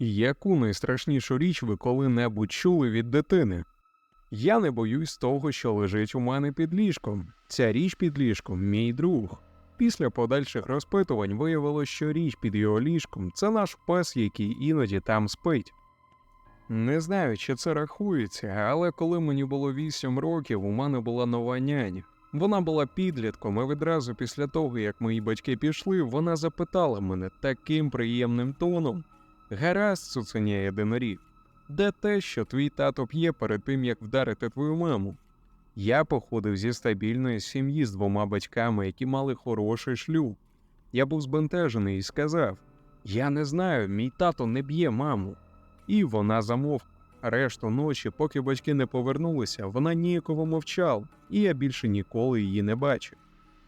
Яку найстрашнішу річ ви коли-небудь чули від дитини? Я не боюсь того, що лежить у мене під ліжком. Ця річ під ліжком мій друг. Після подальших розпитувань виявилось, що річ під його ліжком це наш пес, який іноді там спить. Не знаю, чи це рахується, але коли мені було 8 років, у мене була нова няня. Вона була підлітком, і відразу після того, як мої батьки пішли, вона запитала мене таким приємним тоном: Гаразд, цуценя єдиноріг, де те, що твій тато п'є перед тим, як вдарити твою маму? Я походив зі стабільної сім'ї з двома батьками, які мали хороший шлюб. Я був збентежений і сказав: Я не знаю, мій тато не б'є маму. І вона замовкла. Решту ночі, поки батьки не повернулися, вона ніяково мовчала, і я більше ніколи її не бачив.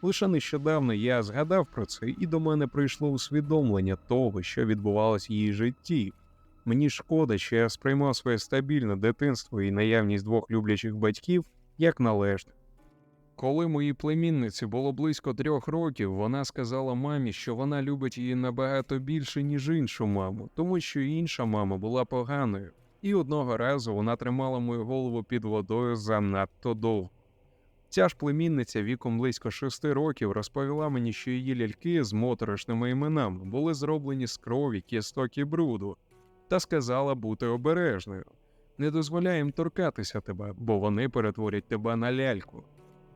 Лише нещодавно я згадав про це, і до мене прийшло усвідомлення того, що відбувалось в її житті. Мені шкода, що я сприймав своє стабільне дитинство і наявність двох люблячих батьків як належне. Коли моїй племінниці було близько трьох років, вона сказала мамі, що вона любить її набагато більше, ніж іншу маму, тому що інша мама була поганою, і одного разу вона тримала мою голову під водою занадто довго. Ця ж племінниця віком близько шести років розповіла мені, що її ляльки з моторошними іменами були зроблені з крові, кісток і бруду, та сказала бути обережною. Не дозволяй їм торкатися тебе, бо вони перетворять тебе на ляльку.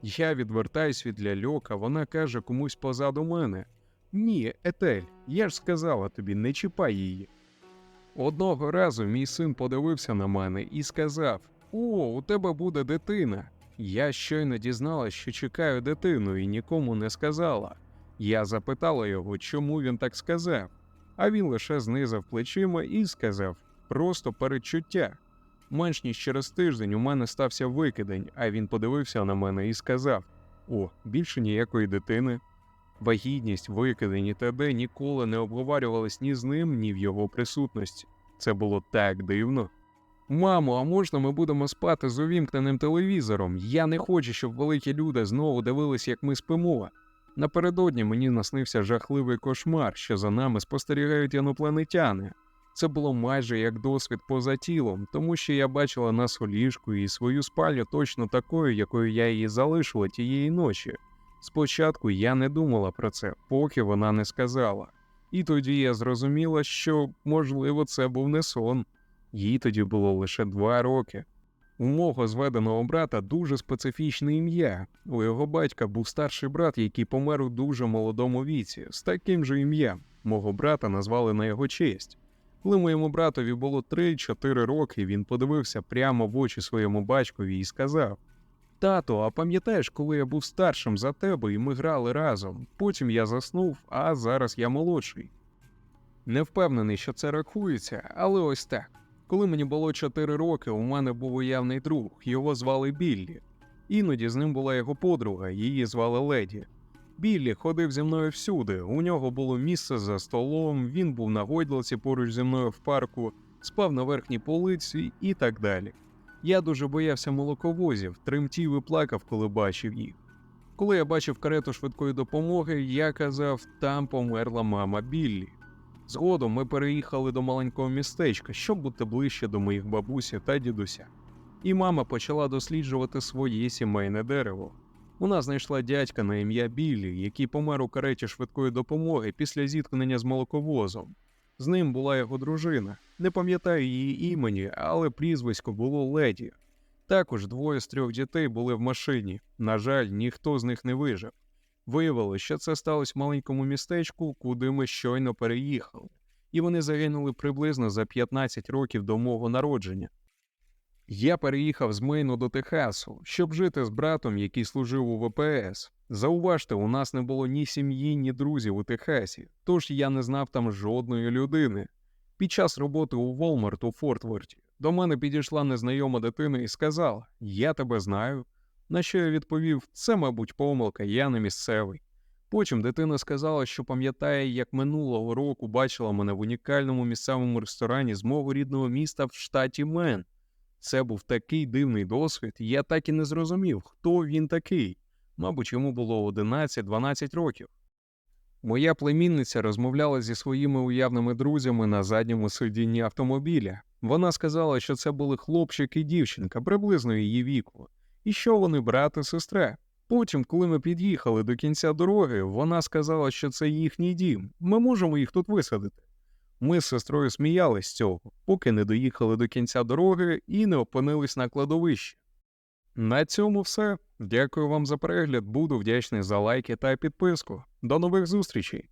Я відвертаюсь від ляльок, а вона каже комусь позаду мене: Ні, Етель, я ж сказала тобі, не чіпай її. Одного разу мій син подивився на мене і сказав: О, у тебе буде дитина. Я щойно дізналась, що чекаю дитину, і нікому не сказала. Я запитала його, чому він так сказав, а він лише знизав плечима і сказав: просто передчуття. Менш ніж через тиждень у мене стався викидень, а він подивився на мене і сказав: О, більше ніякої дитини. Вагітність, викидень і т.д. ніколи не обговорювались ні з ним, ні в його присутності. Це було так дивно. Мамо, а можна ми будемо спати з увімкненим телевізором? Я не хочу, щоб великі люди знову дивились, як ми спимо. Напередодні мені наснився жахливий кошмар, що за нами спостерігають інопланетяни. Це було майже як досвід поза тілом, тому що я бачила нас у ліжку і свою спальню точно такою, якою я її залишила тієї ночі. Спочатку я не думала про це, поки вона не сказала. І тоді я зрозуміла, що, можливо, це був не сон. Їй тоді було лише два роки. У мого зведеного брата дуже специфічне ім'я. У його батька був старший брат, який помер у дуже молодому віці, з таким же ім'ям. Мого брата назвали на його честь. Коли моєму братові було 3-4 роки, він подивився прямо в очі своєму батькові і сказав: Тато, а пам'ятаєш, коли я був старшим за тебе і ми грали разом? Потім я заснув, а зараз я молодший. Не впевнений, що це рахується, але ось так. Коли мені було 4 роки, у мене був уявний друг, його звали Біллі. Іноді з ним була його подруга, її звали Леді. Біллі ходив зі мною всюди. У нього було місце за столом, він був на гойдлиці поруч зі мною в парку, спав на верхній полиці і так далі. Я дуже боявся молоковозів, тремтів і плакав, коли бачив їх. Коли я бачив карету швидкої допомоги, я казав, там померла мама Біллі. Згодом ми переїхали до маленького містечка, щоб бути ближче до моїх бабусі та дідуся. І мама почала досліджувати своє сімейне дерево. Вона знайшла дядька на ім'я Біллі, який помер у кареті швидкої допомоги після зіткнення з молоковозом. З ним була його дружина. Не пам'ятаю її імені, але прізвисько було леді. Також двоє з трьох дітей були в машині. На жаль, ніхто з них не вижив. Виявилося, що це сталося в маленькому містечку, куди ми щойно переїхали, і вони загинули приблизно за 15 років до мого народження. Я переїхав з Мейну до Техасу, щоб жити з братом, який служив у ВПС. Зауважте, у нас не було ні сім'ї, ні друзів у Техасі, тож я не знав там жодної людини. Під час роботи у Walmart у Фортворті до мене підійшла незнайома дитина і сказала: Я тебе знаю. На що я відповів: це, мабуть, помилка, я не місцевий. Потім дитина сказала, що пам'ятає, як минулого року бачила мене в унікальному місцевому ресторані з мого рідного міста в штаті Мен. Це був такий дивний досвід, я так і не зрозумів, хто він такий. Мабуть, йому було 11-12 років. Моя племінниця розмовляла зі своїми уявними друзями на задньому сидінні автомобіля. Вона сказала, що це були хлопчик і дівчинка приблизно її віку, і що вони брат і сестра. Потім, коли ми під'їхали до кінця дороги, вона сказала, що це їхній дім. Ми можемо їх тут висадити. Ми з сестрою сміялись з цього, поки не доїхали до кінця дороги і не опинились на кладовищі. На цьому все. Дякую вам за перегляд. Буду вдячний за лайки та підписку. До нових зустрічей!